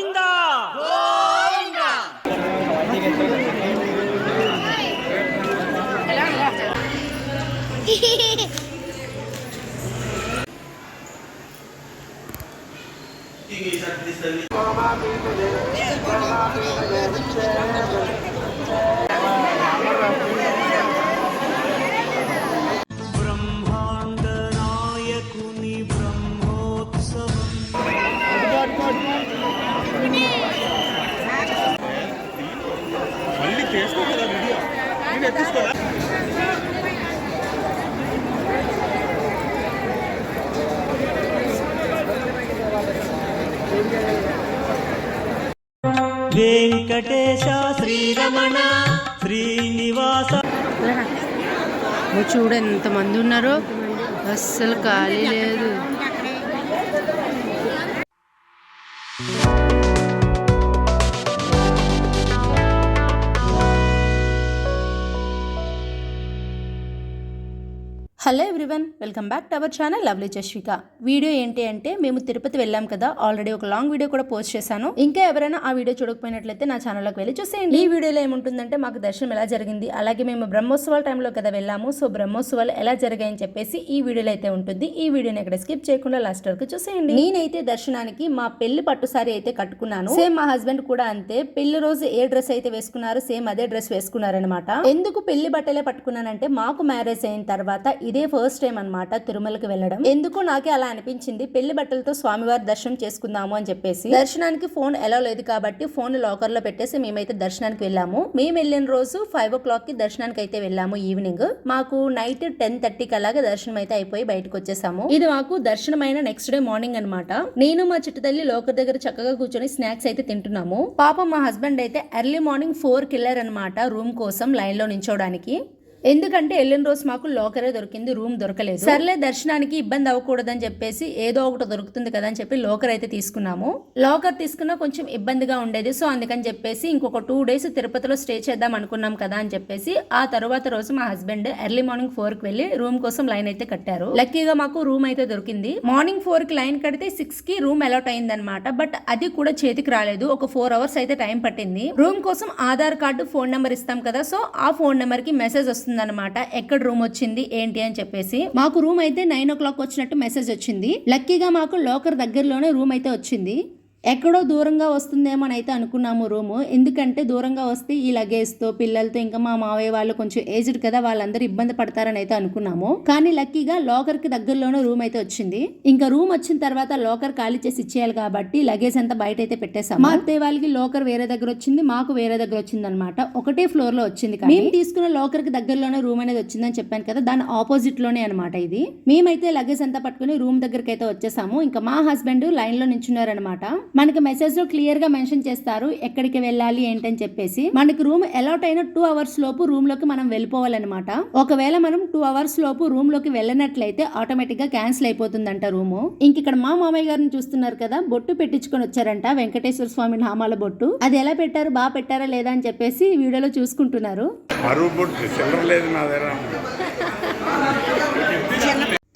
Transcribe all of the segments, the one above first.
노인당! 노인당! వెంకటేశ శ్రీరమణ శ్రీనివాస. నువ్వు చూడు ఎంతమంది ఉన్నారో? అస్సలు ఖాళీ లేదు. Hello everyone welcome back to our channel lovely Jasvika video ఏంటి అంటే మేము తిరుపతి వెళ్ళాం కదా ఆల్రెడీ ఒక లాంగ్ వీడియో కూడా పోస్ట్ చేశాను. ఇంకా ఎవరైనా ఆ వీడియో చూడకపోయినట్లయితే నా ఛానల్లోకి వెళ్ళి చూసేయండి. ఈ వీడియోలో ఏముంటుందంటే మాకు దర్శనం ఎలా జరిగింది అలాగే మేము బ్రహ్మోత్సవాల టైంలో కదా వెళ్ళాము. సో బ్రహ్మోత్సవాలు ఎలా జరిగాయని చెప్పేసి ఈ వీడియోలో అయితే ఉంటుంది. ఈ వీడియోని ఇక్కడ స్కిప్ చేయకుండా లాస్ట్ వరకు చూసేయండి. నేనైతే దర్శనానికి మా పెళ్ళి పట్టుసారి అయితే కట్టుకున్నాను. సేమ్ మా హస్బెండ్ కూడా అంతే. పెళ్ళి రోజు ఏ డ్రెస్ అయితే వేసుకున్నారు సేమ్ అదే డ్రెస్ వేసుకున్నారనమాట ఎందుకు పెళ్ళి బట్టలే పట్టుకున్నానంటే మాకు మ్యారేజ్ అయిన తర్వాత ఇదే ఫస్ట్ టైం అన్నమాట తిరుమలకి వెళ్ళడం. ఎందుకు నాకే అలా అనిపించింది. పెళ్ళి బట్టలతో స్వామివారి దర్శనం చేసుకుందాము అని చెప్పేసి. దర్శనానికి ఫోన్ ఎలా లేదు కాబట్టి ఫోన్ లాకర్లో పెట్టేసి మేమైతే దర్శనానికి వెళ్ళాము. మేము వెళ్ళిన రోజు ఫైవ్ ఓ క్లాక్కి దర్శనానికి అయితే వెళ్ళాము ఈవినింగ్ మాకు నైట్ టెన్ థర్టీకి అలాగా దర్శనం అయితే అయిపోయి బయటకు వచ్చేసాము. ఇది మాకు దర్శనం అయిన నెక్స్ట్ డే మార్నింగ్ అనమాట నేను మా చిట్టు తల్లి లోకర్ దగ్గర చక్కగా కూర్చొని స్నాక్స్ అయితే తింటున్నాము. పాపం మా హస్బెండ్ అయితే ఎర్లీ మార్నింగ్ ఫోర్ కిల్లర్ అనమాట రూమ్ కోసం లైన్లో నించోడానికి. ఎందుకంటే వెళ్ళిన రోజు మాకు లోకరే దొరికింది రూమ్ దొరకలేదు. సర్లే దర్శనానికి ఇబ్బంది అవ్వకూడదని చెప్పేసి ఏదో ఒకటి దొరుకుతుంది కదా అని చెప్పి లోకర్ అయితే తీసుకున్నాము. లోకర్ తీసుకున్నా కొంచెం ఇబ్బందిగా ఉండేది. సో అందుకని చెప్పేసి ఇంకొక టూ డేస్ తిరుపతిలో స్టే చేద్దాం అనుకున్నాం కదా అని చెప్పేసి ఆ తర్వాత రోజు మా హస్బెండ్ ఎర్లీ మార్నింగ్ ఫోర్కి వెళ్ళి రూమ్ కోసం లైన్ అయితే కట్టారు. లక్కీగా మాకు రూమ్ అయితే దొరికింది. మార్నింగ్ ఫోర్కి లైన్ కడితే సిక్స్కి రూమ్ అలాట్ అయింది అనమాట బట్ అది కూడా చేతికి రాలేదు. ఒక ఫోర్ అవర్స్ అయితే టైం పట్టింది. రూమ్ కోసం ఆధార్ కార్డు ఫోన్ నెంబర్ ఇస్తాం కదా. సో ఆ ఫోన్ నెంబర్కి మెసేజ్ వస్తుంది. అనమాట ఎక్కడ రూమ్ వచ్చింది ఏంటి అని చెప్పేసి. మాకు రూమ్ అయితే నైన్ ఓ క్లాక్ వచ్చినట్టు మెసేజ్ వచ్చింది. లక్కీగా మాకు లోకర్ దగ్గరలోనే రూమ్ అయితే వచ్చింది. ఎక్కడో దూరంగా వస్తుందేమో అని అయితే అనుకున్నాము రూము. ఎందుకంటే దూరంగా వస్తే ఈ లగేజ్తో పిల్లలతో ఇంకా మా మావయ్య వాళ్ళు కొంచెం ఏజ్డ్ కదా వాళ్ళందరూ ఇబ్బంది పడతారని అయితే అనుకున్నాము. కానీ లక్కీగా లోకర్కి దగ్గరలోనే రూమ్ అయితే వచ్చింది. ఇంకా రూమ్ వచ్చిన తర్వాత లోకర్ ఖాళీ చేసి ఇచ్చేయాలి కాబట్టి లగేజ్ అంతా బయట అయితే పెట్టేసాము మా అత్తయ్య వాళ్ళకి లోకర్ వేరే దగ్గర వచ్చింది మాకు వేరే దగ్గర వచ్చింది అనమాట ఒకటే ఫ్లోర్లో వచ్చింది కానీ మేము తీసుకున్న లోకర్కి దగ్గరలోనే రూమ్ అనేది వచ్చిందని చెప్పాను కదా దాని ఆపోజిట్లోనే అనమాట ఇది. మేమైతే లగేజ్ అంతా పట్టుకుని రూమ్ దగ్గరికి అయితే వచ్చేసాము. ఇంకా మా హస్బెండ్ లైన్లో నించున్నారనమాట. మనకి మెసేజ్లో క్లియర్గా మెన్షన్ చేస్తారు ఎక్కడికి వెళ్ళాలి ఏంటని చెప్పేసి. మనకి రూమ్ అలాట్ అయిన టూ అవర్స్ లోపు రూమ్లోకి మనం వెళ్ళిపోవాలన్నమాట. ఒకవేళ మనం టూ అవర్స్ లోపు రూమ్లోకి వెళ్ళినట్లయితే ఆటోమేటిక్గా క్యాన్సిల్ అయిపోతుందంట రూము ఇంక ఇక్కడ మా మామయ్య గారిని చూస్తున్నారు కదా బొట్టు పెట్టించుకొని వచ్చారంట వెంకటేశ్వర స్వామి నామాల బొట్టు. అది ఎలా పెట్టారు బాగా పెట్టారా లేదా అని చెప్పేసి వీడియోలో చూసుకుంటున్నారు మరువు బొట్టు చిల్లర లేదు నా దగ్గర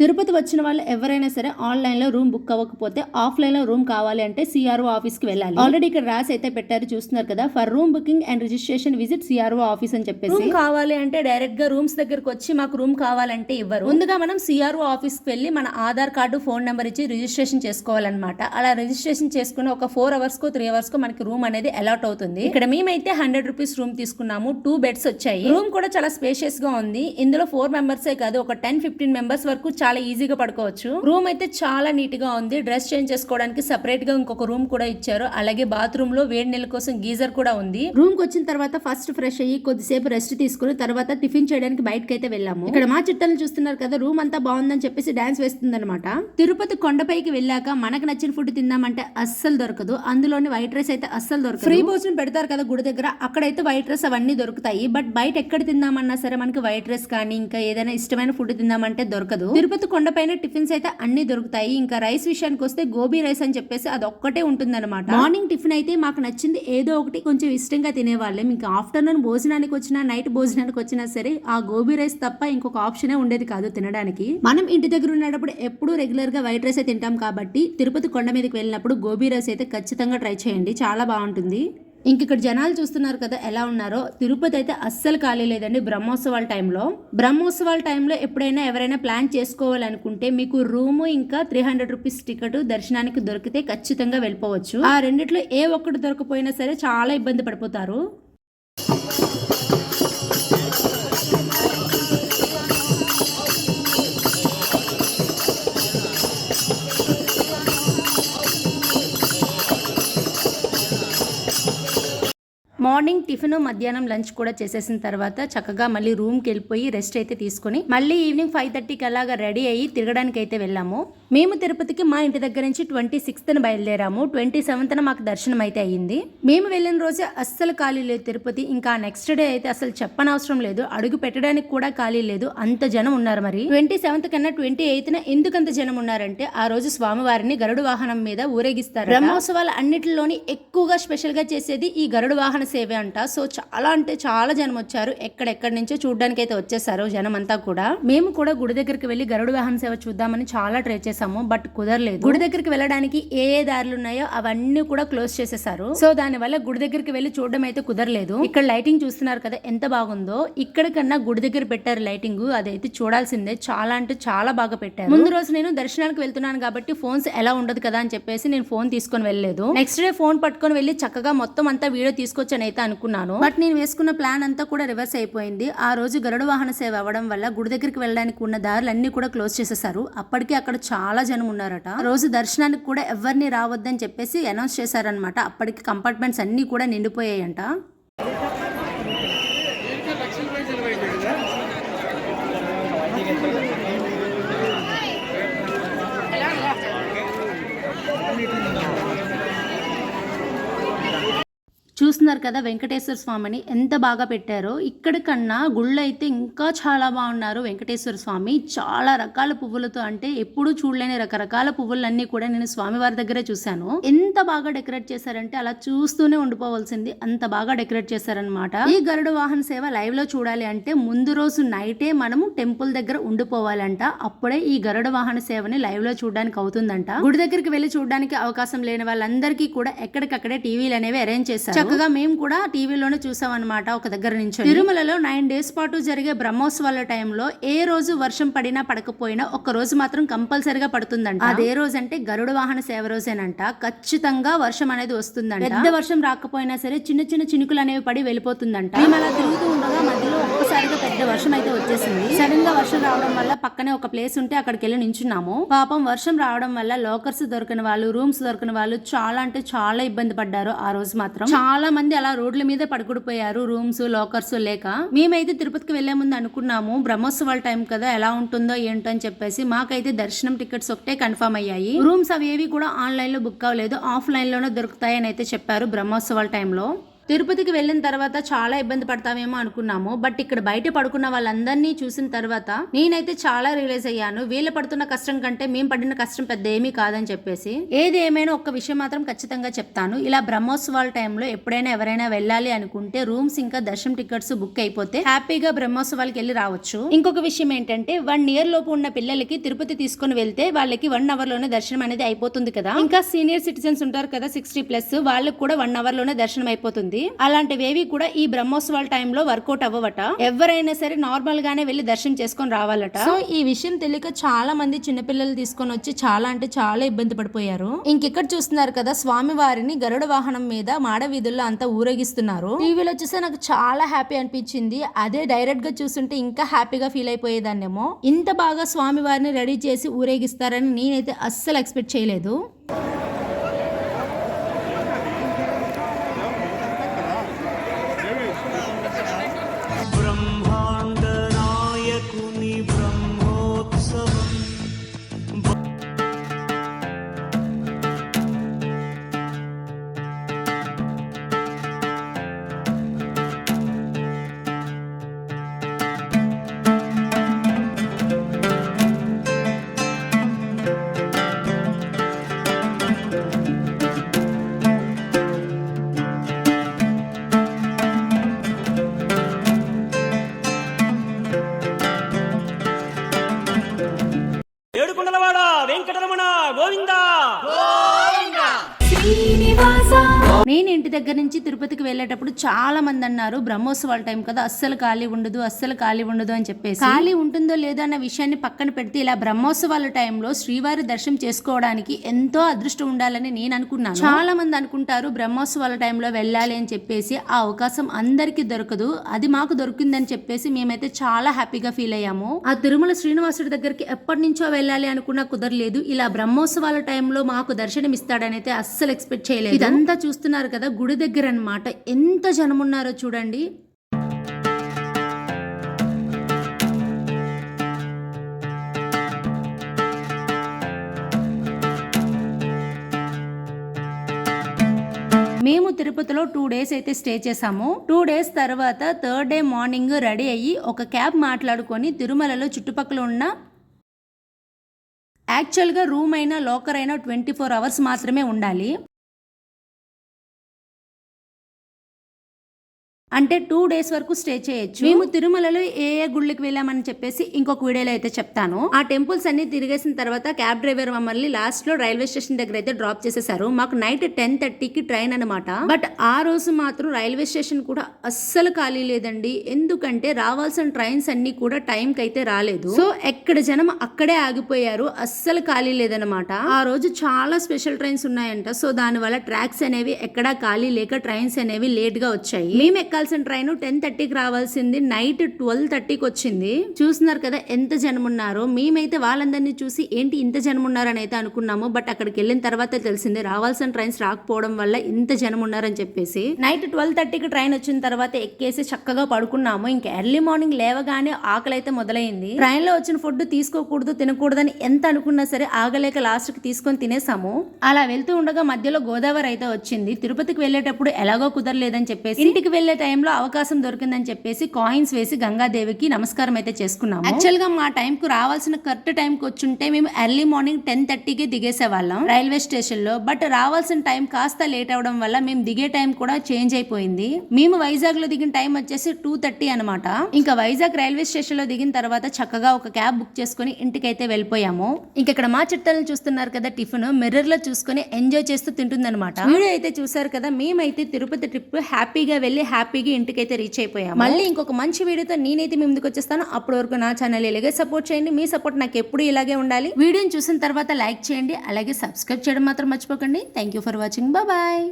తిరుపతి వచ్చిన వాళ్ళు ఎవరైనా సరే ఆన్లైన్లో రూమ్ బుక్ అవ్వకపోతే ఆఫ్లైన్లో రూమ్ కావాలి అంటే సిఆర్ఓ ఆఫీస్కి వెళ్ళాలి. ఆల్రెడీ ఇక్కడ రాసి అయితే పెట్టారు చూస్తున్నారు కదా. For room booking and registration visit CRO office అని చెప్పేసి. రూమ్ కావాలి అంటే డైరెక్ట్గా రూమ్స్ దగ్గరకు వచ్చి మాకు రూమ్ కావాలంటే ఇవ్వరు. ముందుగా మనం సిఆర్ఓ ఆఫీస్కి వెళ్ళి మన ఆధార్ కార్డు ఫోన్ నెంబర్ ఇచ్చి రిజిస్ట్రేషన్ చేసుకోవాలన్నమాట. అలా రిజిస్ట్రేషన్ చేసుకుని ఒక ఫోర్ అవర్స్ కో త్రీ అవర్స్ కో మనకి రూమ్ అనేది అలాట్ అవుతుంది. ఇక్కడ మేమైతే హండ్రెడ్ రూపీస్ రూమ్ తీసుకున్నాము. టూ బెడ్స్ వచ్చాయి. రూమ్ కూడా చాలా స్పేషియస్గా ఉంది. ఇందులో ఫోర్ మెంబర్సే కాదు ఒక టెన్ ఫిఫ్టీన్ మెంబర్స్ వరకు చాలా ఈజీగా పడుకోవచ్చు. రూమ్ అయితే చాలా నీట్గా ఉంది. డ్రెస్ చేంజ్ చేసుకోవడానికి సెపరేట్గా ఇంకొక రూమ్ కూడా ఇచ్చారు. అలాగే బాత్రూమ్లో వేడి నీళ్ళ కోసం గీజర్ కూడా ఉంది. రూమ్కి వచ్చిన తర్వాత ఫస్ట్ ఫ్రెష్ అయ్యి కొద్దిసేపు రెస్ట్ తీసుకుని తర్వాత టిఫిన్ చేయడానికి బయటకి అయితే వెళ్ళాము. ఇక్కడ మా చిట్టలు చూస్తున్నారు కదా రూమ్ అంతా బాగుందని చెప్పేసి డాన్స్ వేస్తుంది అనమాట తిరుపతి కొండపైకి వెళ్ళాక మనకు నచ్చిన ఫుడ్ తిందామంటే అస్సలు దొరకదు. అందులోని వైట్ రైస్ అయితే అస్సలు దొరకదు. ఫ్రీ భోజనం పెడతారు కదా గుడి దగ్గర అక్కడైతే వైట్ రైస్ అవన్నీ దొరుకుతాయి. బట్ బయట ఎక్కడ తిందామన్నా సరే మనకి వైట్ రైస్ కానీ ఇంకా ఏదైనా ఇష్టమైన ఫుడ్ తిందామంటే దొరకదు. తిరుపతి తిరుపతి కొండపైన టిఫిన్స్ అయితే అన్ని దొరుకుతాయి. ఇంకా రైస్ విషయానికి వస్తే గోబీ రైస్ అని చెప్పేసి అది ఒక్కటే ఉంటుందన్నమాట. మార్నింగ్ టిఫిన్ అయితే మాకు నచ్చింది. ఏదో ఒకటి కొంచెం ఇష్టంగా తినేవాళ్ళం. ఇంకా ఆఫ్టర్నూన్ భోజనానికి వచ్చినా నైట్ భోజనానికి వచ్చినా సరే ఆ గోబీ రైస్ తప్ప ఇంకొక ఆప్షనే ఉండేది కాదు తినడానికి. మనం ఇంటి దగ్గర ఉన్నప్పుడు ఎప్పుడూ రెగ్యులర్గా వైట్ రైస్ తింటాం కాబట్టి తిరుపతి కొండ మీదకి వెళ్ళినప్పుడు గోబీ రైస్ అయితే ఖచ్చితంగా ట్రై చేయండి. చాలా బాగుంటుంది. ఇంక ఇక్కడ జనాలు చూస్తున్నారు కదా ఎలా ఉన్నారో. తిరుపతి అయితే అస్సలు ఖాళీ లేదండి బ్రహ్మోత్సవాల టైంలో. బ్రహ్మోత్సవాల టైంలో ఎప్పుడైనా ఎవరైనా ప్లాన్ చేసుకోవాలనుకుంటే మీకు రూము ఇంకా త్రీ హండ్రెడ్ రూపీస్ టికెట్ దర్శనానికి దొరికితే ఖచ్చితంగా వెళ్ళిపోవచ్చు. ఆ రెండిట్లో ఏ ఒక్కటి దొరకపోయినా సరే చాలా ఇబ్బంది పడిపోతారు. మార్నింగ్ టిఫిన్ మధ్యాహ్నం లంచ్ కూడా చేసేసిన తర్వాత చక్కగా మళ్ళీ రూమ్కి వెళ్ళిపోయి రెస్ట్ అయితే తీసుకొని మళ్ళీ ఈవినింగ్ ఫైవ్ థర్టీకి అలాగా రెడీ అయ్యి తిరగడానికి అయితే వెళ్ళాము. మేము తిరుపతికి మా ఇంటి దగ్గర నుంచి ట్వంటీ సిక్స్త్న బయలుదేరాము. ట్వంటీ సెవెంత్న మాకు దర్శనం అయితే అయ్యింది. మేము వెళ్ళిన రోజే అస్సలు ఖాళీ లేదు తిరుపతి. ఇంకా నెక్స్ట్ డే అయితే అసలు చెప్పనవసరం లేదు. అడుగు పెట్టడానికి కూడా ఖాళీ లేదు. అంత జనం ఉన్నారు మరి. ట్వంటీ సెవెంత్ కన్నా ట్వంటీ ఎయిత్న ఎందుకంత జనం ఉన్నారంటే ఆ రోజు స్వామివారిని గరుడు వాహనం మీద ఊరేగిస్తారు బ్రహ్మోత్సవాలు అన్నిటిలోని ఎక్కువగా స్పెషల్గా చేసేది ఈ గరుడు వాహన సేవ అంట. సో చాలా అంటే చాలా జనం వచ్చారు. ఎక్కడెక్కడి నుంచో చూడడానికి అయితే వచ్చేసారు జనం అంతా కూడా. మేము కూడా గుడి దగ్గరికి వెళ్ళి గరుడు వాహన సేవ చూద్దామని చాలా ట్రై చేసాము బట్ కుదరలేదు. గుడి దగ్గరికి వెళ్ళడానికి ఏ ఏ దారులు ఉన్నాయో అవన్నీ కూడా క్లోజ్ చేసేసారు. సో దాని వల్ల గుడి దగ్గరికి వెళ్ళి చూడడం అయితే కుదరలేదు. ఇక్కడ లైటింగ్ చూస్తున్నారు కదా ఎంత బాగుందో. ఇక్కడ కన్నా గుడి దగ్గర పెట్టారు లైటింగ్ అదైతే చూడాల్సిందే. చాలా అంటే చాలా బాగా పెట్టారు. ముందు రోజు నేను దర్శనానికి వెళ్తున్నాను కాబట్టి ఫోన్స్ ఎలా ఉండదు కదా అని చెప్పేసి నేను ఫోన్ తీసుకొని వెళ్ళలేదు. నెక్స్ట్ డే ఫోన్ పట్టుకొని వెళ్ళి చక్కగా మొత్తం అంతా వీడియో తీసుకొచ్చాను. అయితే అనుకున్నాను బట్ నేను వేసుకున్న ప్లాన్ అంతా కూడా రివర్స్ అయిపోయింది. ఆ రోజు గరుడ వాహన సేవ అవ్వడం వల్ల గుడి దగ్గరికి వెళ్ళడానికి ఉన్న దారులన్నీ కూడా క్లోజ్ చేసేసారు. అప్పటికే అక్కడ చాలా జనం ఉన్నారట. రోజు దర్శనానికి కూడా ఎవరిని రావద్దని చెప్పేసి అనౌన్స్ చేశారనమాట అప్పటికి కంపార్ట్మెంట్స్ అన్ని కూడా నిండిపోయాయంట. చూస్తున్నారు కదా వెంకటేశ్వర స్వామిని ఎంత బాగా పెట్టారో. ఇక్కడ కన్నా గుళ్ళు అయితే ఇంకా చాలా బాగున్నారు వెంకటేశ్వర స్వామి. చాలా రకాల పువ్వులతో అంటే ఎప్పుడూ చూడలేని రకరకాల పువ్వులన్నీ కూడా నేను స్వామివారి దగ్గరే చూశాను. ఎంత బాగా డెకరేట్ చేశారంటే అలా చూస్తూనే ఉండిపోవాల్సింది. అంత బాగా డెకరేట్ చేశారనమాట ఈ గరుడ వాహన సేవ లైవ్లో చూడాలి అంటే ముందు రోజు నైటే మనము టెంపుల్ దగ్గర ఉండిపోవాలంట. అప్పుడే ఈ గరుడ వాహన సేవని లైవ్లో చూడడానికి అవుతుందంట. గుడి దగ్గరికి వెళ్ళి చూడడానికి అవకాశం లేని వాళ్ళందరికీ కూడా ఎక్కడికక్కడే టీవీలు అనేవి అరేంజ్ చేశారు. చక్కగా మేము కూడా టీవీలోనే చూసాం అనమాట ఒక దగ్గర నుంచి తిరుమలలో నైన్ డేస్ పాటు జరిగే బ్రహ్మోత్సవాల టైంలో ఏ రోజు వర్షం పడినా పడకపోయినా ఒక రోజు మాత్రం కంపల్సరిగా పడుతుందంట. అదే రోజు అంటే గరుడ వాహన సేవ రోజేనంట. ఖచ్చితంగా వర్షం అనేది వస్తుందంట. పెద్ద వర్షం రాకపోయినా సరే చిన్న చిన్న చినుకులు అనేవి pడి వెళ్ళిపోతుందంట. మేము అలా తిరుగుతూ ఉండగా మధ్యలో ఒక్కసారిగా పెద్ద వర్షం అయితే వచ్చేసింది. సడన్గా వర్షం రావడం వల్ల పక్కనే ఒక ప్లేస్ ఉంటే అక్కడికి వెళ్ళి నించున్నాము. పాపం వర్షం రావడం వల్ల లోకర్స్ దొరికిన వాళ్ళు రూమ్స్ దొరికిన వాళ్ళు చాలా అంటే చాలా ఇబ్బంది పడ్డారు ఆ రోజు మాత్రం. చాలా మంది అలా రోడ్ల మీద పడుకుడిపోయారు రూమ్స్ లాకర్స్ లేక. మేమైతే తిరుపతికి వెళ్ళే ముందు అనుకున్నాము బ్రహ్మోత్సవాల టైం కదా ఎలా ఉంటుందో ఏంటో అని చెప్పేసి. మాకైతే దర్శనం టికెట్స్ ఒకటే కన్ఫర్మ్ అయ్యాయి. రూమ్స్ అవి ఏవి కూడా ఆన్లైన్లో బుక్ అవ్వలేదు ఆఫ్లైన్లోనే దొరుకుతాయని అయితే చెప్పారు బ్రహ్మోత్సవాల టైంలో. తిరుపతికి వెళ్ళిన తర్వాత చాలా ఇబ్బంది పడతామేమో అనుకున్నాము. బట్ ఇక్కడ బయట పడుకున్న వాళ్ళందరినీ చూసిన తర్వాత నేనైతే చాలా రియలైజ్ అయ్యాను. వీళ్ళు పడుతున్న కష్టం కంటే మేము పడిన కష్టం పెద్ద ఏమీ కాదని చెప్పేసి ఏది ఏమైనా ఒక్క విషయం మాత్రం ఖచ్చితంగా చెప్తాను. ఇలా బ్రహ్మోత్సవాల టైంలో ఎప్పుడైనా ఎవరైనా వెళ్ళాలి అనుకుంటే రూమ్స్ ఇంకా దర్శనం టికెట్స్ బుక్ అయిపోతే హ్యాపీగా బ్రహ్మోత్సవాలకి వెళ్ళి రావచ్చు. ఇంకొక విషయం ఏంటంటే వన్ ఇయర్ లోపు ఉన్న పిల్లలకి తిరుపతి తీసుకొని వెళ్తే వాళ్ళకి వన్ అవర్లోనే దర్శనం అనేది అయిపోతుంది కదా. ఇంకా సీనియర్ సిటిజన్స్ ఉంటారు కదా సిక్స్టీ ప్లస్ వాళ్ళకి కూడా వన్ అవర్లోనే దర్శనం అయిపోతుంది. అలాంటివేవి కూడా ఈ బ్రహ్మోత్సవాల టైంలో వర్కౌట్ అవ్వవట. ఎవరైనా సరే నార్మల్ గానే వెళ్ళి దర్శనం చేసుకొని రావాలట. సో ఈ విషయం తెలియక చాలా మంది చిన్నపిల్లలు తీసుకొని వచ్చి చాలా అంటే చాలా ఇబ్బంది పడిపోయారు. ఇంకెక్కడ చూస్తున్నారు కదా స్వామి వారిని గరుడ వాహనం మీద మాడ వీధుల్లో అంతా ఊరేగిస్తున్నారు. టీవీలో చూస్తే నాకు చాలా హ్యాపీ అనిపించింది. అదే డైరెక్ట్గా చూస్తుంటే ఇంకా హ్యాపీగా ఫీల్ అయిపోయేదాన్నేమో. ఇంత బాగా స్వామి వారిని రెడీ చేసి ఊరేగిస్తారని నేనైతే అస్సలు ఎక్స్పెక్ట్ చేయలేదు. నేను ఇంటి దగ్గర నుంచి తిరుపతికి వెళ్ళేటప్పుడు చాలా మంది అన్నారు బ్రహ్మోత్సవాల టైం కదా అస్సలు ఖాళీ ఉండదు అస్సలు ఖాళీ ఉండదు అని చెప్పేసి. ఖాళీ ఉంటుందో లేదో అన్న విషయాన్ని పక్కన పెడితే ఇలా బ్రహ్మోత్సవాల టైంలో శ్రీవారి దర్శనం చేసుకోవడానికి ఎంతో అదృష్టం ఉండాలని నేను అనుకున్నాను. చాలా మంది అనుకుంటారు బ్రహ్మోత్సవాల టైంలో వెళ్ళాలి అని చెప్పేసి. ఆ అవకాశం అందరికీ దొరకదు అది మాకు దొరికిందని చెప్పేసి మేమైతే చాలా హ్యాపీగా ఫీల్ అయ్యాము. ఆ తిరుమల శ్రీనివాసుడి దగ్గరికి ఎప్పటి నుంచో వెళ్ళాలి అనుకున్నా కుదరలేదు. ఇలా బ్రహ్మోత్సవాల టైంలో మాకు దర్శనం ఇస్తాడని అయితే అస్సలు ఎక్స్పెక్ట్ చేయలేదు. ఇదంతా చూస్తున్నారు కదా గుడి దగ్గర అనమాట ఎంత జనం ఉన్నారో చూడండి. మేము తిరుపతిలో టూ డేస్ అయితే స్టే చేసాము టూ డేస్ తర్వాత థర్డ్ డే మార్నింగ్ రెడీ అయ్యి ఒక క్యాబ్ మాట్లాడుకొని తిరుమలలో చుట్టుపక్కల ఉన్న యాక్చువల్గా రూమ్ అయినా లోకర్ అయినా ట్వంటీ ఫోర్ అవర్స్ మాత్రమే ఉండాలి. అంటే టూ డేస్ వరకు స్టే చేయొచ్చు. మేము తిరుమలలో ఏ ఏ గుళ్ళకి వెళ్ళామని చెప్పేసి ఇంకొక వీడియోలో అయితే చెప్తాను. ఆ టెంపుల్స్ అన్ని తిరిగేసిన తర్వాత క్యాబ్ డ్రైవర్ మమ్మల్ని లాస్ట్లో రైల్వే స్టేషన్ దగ్గర అయితే డ్రాప్ చేసేసారు. మాకు నైట్ టెన్ థర్టీకి ట్రైన్ అనమాట బట్ ఆ రోజు మాత్రం రైల్వే స్టేషన్ కూడా అస్సలు ఖాళీ లేదండి. ఎందుకంటే రావాల్సిన ట్రైన్స్ అన్ని కూడా టైం కి అయితే రాలేదు. సో ఎక్కడ జనం అక్కడే ఆగిపోయారు. అస్సలు ఖాళీ లేదనమాట ఆ రోజు చాలా స్పెషల్ ట్రైన్స్ ఉన్నాయంట. సో దాని వల్ల ట్రాక్స్ అనేవి ఎక్కడా ఖాళీ లేక ట్రైన్స్ అనేవి లేట్గా వచ్చాయి. మేము ఎక్కాల్సిన ట్రైన్ టెన్ థర్టీకి రావాల్సింది. నైట్ ట్వెల్వ్ థర్టీకి వచ్చింది. చూస్తున్నారు కదా ఎంత జనం ఉన్నారో మేమైతే వాళ్ళందరినీ చూసి ఏంటి ఇంత జనం ఉన్నారని అయితే అనుకున్నాము. బట్ అక్కడికి వెళ్ళిన తర్వాత తెలిసింది రావాల్సిన ట్రైన్స్ రాకపోవడం వల్ల ఇంత జనం ఉన్నారని చెప్పేసి. నైట్ ట్వెల్వ్ థర్టీకి ట్రైన్ వచ్చిన తర్వాత ఎక్కేసి చక్కగా పడుకున్నాము. ఇంకా ఎర్లీ మార్నింగ్ లేవగానే ఆకలి అయితే మొదలైంది. ట్రైన్లో వచ్చిన ఫుడ్ తీసుకోకూడదు తినకూడదని ఎంత అనుకున్నా సరే ఆగలేక లాస్ట్కి తీసుకొని తినేసాము. అలా వెళ్తూ ఉండగా మధ్యలో గోదావరి అయితే వచ్చింది. తిరుపతికి వెళ్ళేటప్పుడు ఎలాగో కుదరలేదని చెప్పేసి. ఇంటికి వెళ్ళే టైంలో అవకాశం దొరికిందని చెప్పేసి కాయిన్స్ వేసి గంగాదేవికి నమస్కారం అయితే చేసుకున్నాము. యాక్చువల్గా మా టైం కు రావాల్సిన కరెక్ట్ టైం కి వచ్చుంటే మేము ఎర్లీ మార్నింగ్ టెన్ థర్టీకి దిగేసే వాళ్ళం రైల్వే స్టేషన్లో బట్ రావాల్సిన టైం కాస్త లేట్ అవడం వల్ల మేము దిగే టైం కూడా చేంజ్ అయిపోయింది. మేము వైజాగ్లో దిగిన టైం వచ్చేసి టూ థర్టీ అనమాట ఇంకా వైజాగ్ రైల్వే స్టేషన్లో దిగిన తర్వాత చక్కగా ఒక క్యాబ్ బుక్ చేసుకుని ఇంటికైతే వెళ్ళిపోయాము. ఇంక ఇక్కడ మా చిట్టాలను చూస్తున్నారు కదా టిఫిన్ మిర్రర్లో చూసుకొని ఎంజాయ్ చేస్తూ తింటుందన్నమాట. వీడియో అయితే చూసారు కదా మేమైతే తిరుపతి ట్రిప్ హ్యాపీగా వెళ్ళి హ్యాపీ హ్యాపీగా ఇంటికైతే రీచ్ అయిపోయాము. మళ్ళీ ఇంకొక మంచి వీడియోతో నేనైతే మీ ముందుకు వచ్చేస్తాను. అప్పటి వరకు నా ఛానల్ ఇలాగే సపోర్ట్ చేయండి. మీ సపోర్ట్ నాకు ఎప్పుడు ఇలాగే ఉండాలి. వీడియోని చూసిన తర్వాత లైక్ చేయండి. అలాగే సబ్స్క్రైబ్ చేయడం మాత్రం మర్చిపోకండి. Thank you for watching bye